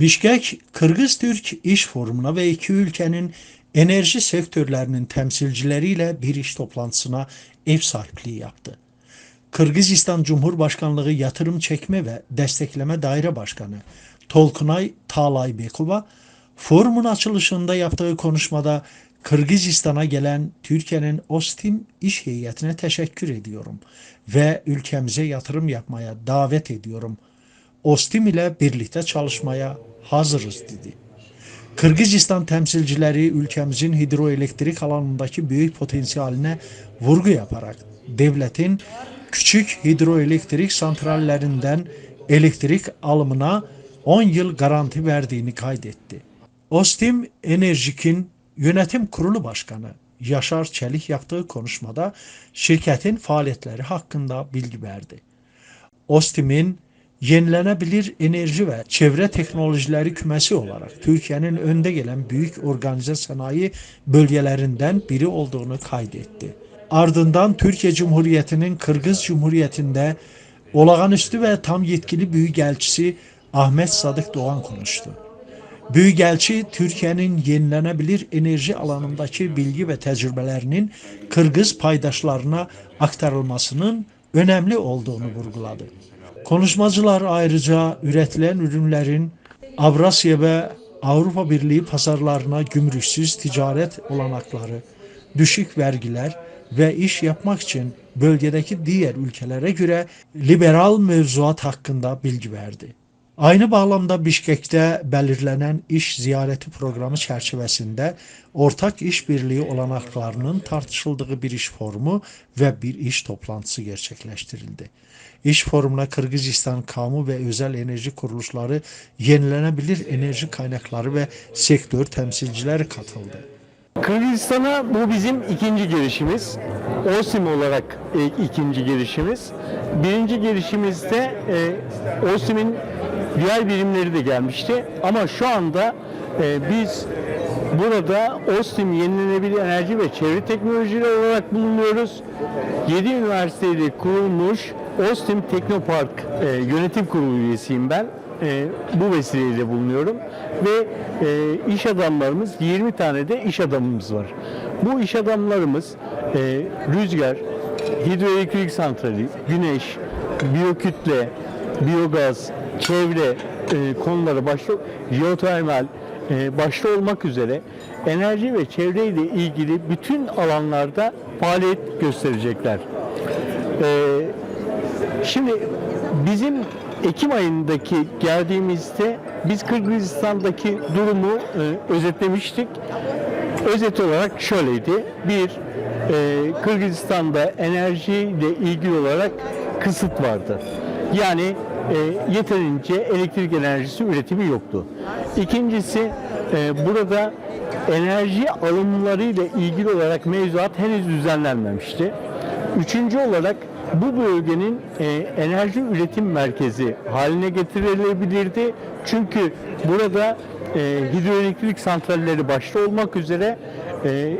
Bişkek, Kırgız-Türk İş Forumu'na ve iki ülkenin enerji sektörlerinin temsilcileriyle bir iş toplantısına ev sahipliği yaptı. Kırgızistan Cumhurbaşkanlığı Yatırım Çekme ve Destekleme Daire Başkanı Tolkunay Tağlaybekova, forumun açılışında yaptığı konuşmada Kırgızistan'a gelen Türkiye'nin Ostim iş heyetine teşekkür ediyorum ve ülkemize yatırım yapmaya davet ediyorum. Ostim ile birlikte çalışmaya hazırız dedi. Kırgızistan temsilcileri ülkemizin hidroelektrik alanındaki büyük potansiyaline vurgu yaparak devletin küçük hidroelektrik santrallerinden elektrik alımına 10 yıl garanti verdiğini kaydetti. Ostim Enerjik'in yönetim kurulu başkanı Yaşar Çelik yaptığı konuşmada şirketin faaliyetleri hakkında bilgi verdi. Ostim'in yenilənə bilir enerji və çevrə texnologiləri küməsi olaraq Türkiyənin öndə gələn böyük orqanizə sənaye bölgələrindən biri olduğunu qayd etdi. Ardından Türkiyə Cümhuriyyətinin Qırğız Cümhuriyyətində olağanüstü və tam yetkili böyükelçisi Ahmet Sadık Doğan konuştu. Böyükelçi Türkiyənin yenilənəbilir enerji alanındakı bilgi və təcrübələrinin Qırğız paydaşlarına aktarılmasının önəmli olduğunu vurğuladı. Konuşmacılar ayrıca üretilen ürünlerin Avrasya ve Avrupa Birliği pazarlarına gümrüksüz ticaret olanakları, düşük vergiler ve iş yapmak için bölgedeki diğer ülkelere göre liberal mevzuat hakkında bilgi verdi. Aynı bağlamda Bişkek'te belirlenen iş ziyareti programı çerçevesinde ortak işbirliği olanaklarının tartışıldığı bir iş forumu ve bir iş toplantısı gerçekleştirildi. İş forumuna Kırgızistan kamu ve özel enerji kuruluşları, yenilenebilir enerji kaynakları ve sektör temsilcileri katıldı. Kırgızistan'a bu bizim ikinci gelişimiz. OSIM olarak e, ikinci gelişimiz. Birinci gelişimizde e, OSIM'in diğer birimleri de gelmişti. Ama şu anda e, biz burada OSIM yenilenebilir enerji ve çevre teknolojileri olarak bulunuyoruz. 7 üniversiteyle kurulmuş OSTİM Teknopark e, yönetim kurulu üyesiyim ben. E, bu vesileyle bulunuyorum ve e, iş adamlarımız 20 tane de iş adamımız var. Bu iş adamlarımız e, rüzgar, hidroelektrik santrali, güneş, biyokütle, biyogaz, çevre e, konuları başta jeotermal e, başta olmak üzere enerji ve çevreyle ilgili bütün alanlarda faaliyet gösterecekler. E, Şimdi bizim Ekim ayındaki geldiğimizde biz Kırgızistan'daki durumu e, özetlemiştik. Özet olarak şöyleydi. Bir, e, Kırgızistan'da enerjiyle ilgili olarak kısıt vardı. Yani e, yeterince elektrik enerjisi üretimi yoktu. İkincisi, e, burada enerji alımlarıyla ilgili olarak mevzuat henüz düzenlenmemişti. Üçüncü olarak bu bölgenin e, enerji üretim merkezi haline getirilebilirdi. Çünkü burada e, hidroelektrik santralleri başta olmak üzere e,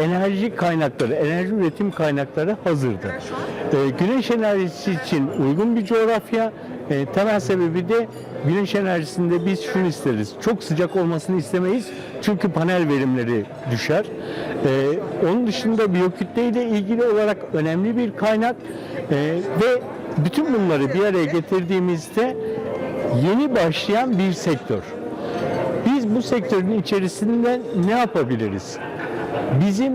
enerji kaynakları, enerji üretim kaynakları hazırdı. E, güneş enerjisi için uygun bir coğrafya. E, temel sebebi de güneş enerjisinde biz şunu isteriz. Çok sıcak olmasını istemeyiz. Çünkü panel verimleri düşer. E, onun dışında biyokütle ile ilgili olarak önemli bir kaynak E, ve bütün bunları bir araya getirdiğimizde yeni başlayan bir sektör. Biz bu sektörün içerisinde ne yapabiliriz? Bizim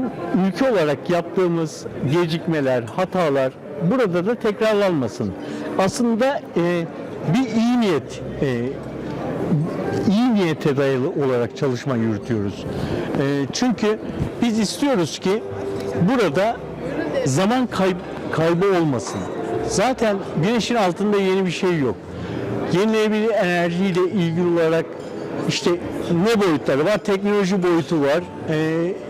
ülke olarak yaptığımız gecikmeler, hatalar burada da tekrarlanmasın. Aslında e, bir iyi niyet, e, iyi niyete dayalı olarak çalışma yürütüyoruz. E, çünkü biz istiyoruz ki burada zaman kayb kaybı olmasın. Zaten güneşin altında yeni bir şey yok. Yenilenebilir enerjiyle ilgili olarak işte ne boyutları var? Teknoloji boyutu var, e,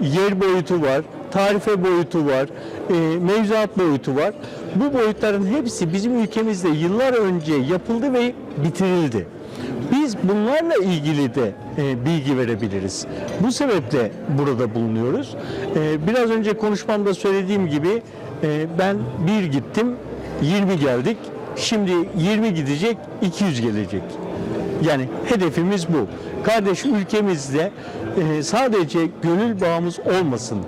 yer boyutu var, tarife boyutu var, e, mevzuat boyutu var. Bu boyutların hepsi bizim ülkemizde yıllar önce yapıldı ve bitirildi. Biz bunlarla ilgili de e, bilgi verebiliriz. Bu sebeple burada bulunuyoruz. E, biraz önce konuşmamda söylediğim gibi e, ben bir gittim, 20 geldik. Şimdi 20 gidecek, 200 gelecek. Yani hedefimiz bu. Kardeş ülkemizde e, sadece gönül bağımız olmasın.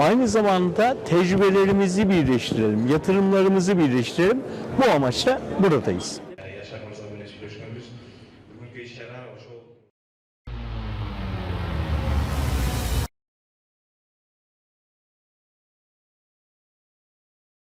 Aynı zamanda tecrübelerimizi birleştirelim, yatırımlarımızı birleştirelim. Bu amaçla buradayız.